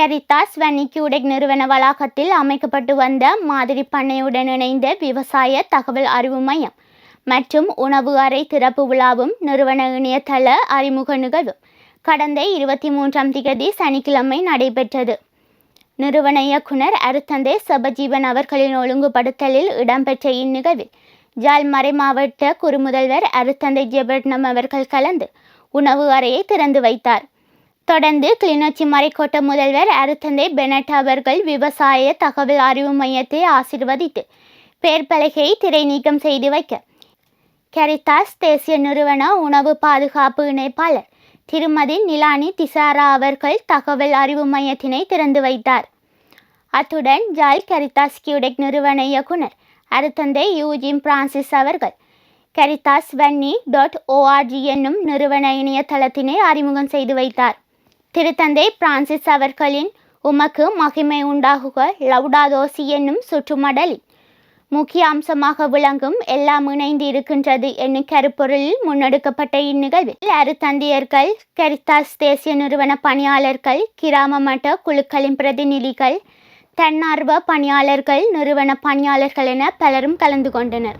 கெரித்தாஸ் வன்னிக்யூடெக் நிறுவன வளாகத்தில் அமைக்கப்பட்டு வந்த மாதிரி பண்ணையுடன் இணைந்த விவசாய தகவல் அறிவு மையம் மற்றும் உணவு அறை திறப்பு விழாவும் நிறுவன இணையதள அறிமுக நிகழ்வும் கடந்த இருபத்தி மூன்றாம் திகதி சனிக்கிழமை நடைபெற்றது. நிறுவன இயக்குனர் அருத்தந்தை சபஜீவன் அவர்களின் ஒழுங்குபடுத்தலில் இடம்பெற்ற இந்நிகழ்வில் மறை மாவட்ட குறுமுதல்வர் அருத்தந்தை ஜெபட்னம் அவர்கள் கலந்து உணவு அறையை திறந்து வைத்தார். தொடர்ந்து கிளிநொச்சி மறைக்கோட்ட முதல்வர் அருத்தந்தை பெனட் அவர்கள் விவசாய தகவல் அறிவு மையத்தை ஆசிர்வதித்து பேர்பலகையை திரை நீக்கம் செய்து வைக்க. கெரிதாஸ் தேசிய நிறுவன உணவு பாதுகாப்பு இணைப்பாளர் திருமதி நிலானி திசாரா அவர்கள் தகவல் அறிவு மையத்தினை திறந்து வைத்தார். அத்துடன் ஜால் கரிதாஸ் கியூடெக் நிறுவன இயக்குனர் அருத்தந்தை யூஜிம் பிரான்சிஸ் அவர்கள் Caritas Vanni dot O R G என்னும் நிறுவன இணையதளத்தினை அறிமுகம் செய்து வைத்தார். திருத்தந்தை பிரான்சிஸ் அவர்களின் உமக்கு மகிமை உண்டாகுக லவுடாதோசி என்னும் சுற்றுமடலில். முக்கிய அம்சமாக விளங்கும் எல்லாம் இணைந்து இருக்கின்றது என்னும் கருப்பொருளில் முன்னெடுக்கப்பட்ட இந்நிகழ்வில் அருத்தந்தையர்கள் கரித்தாஸ் தேசிய நிறுவன பணியாளர்கள் கிராம மட்ட குழுக்களின் பிரதிநிதிகள் தன்னார்வ பணியாளர்கள் நிறுவன பணியாளர்கள் என பலரும் கலந்து கொண்டனர்.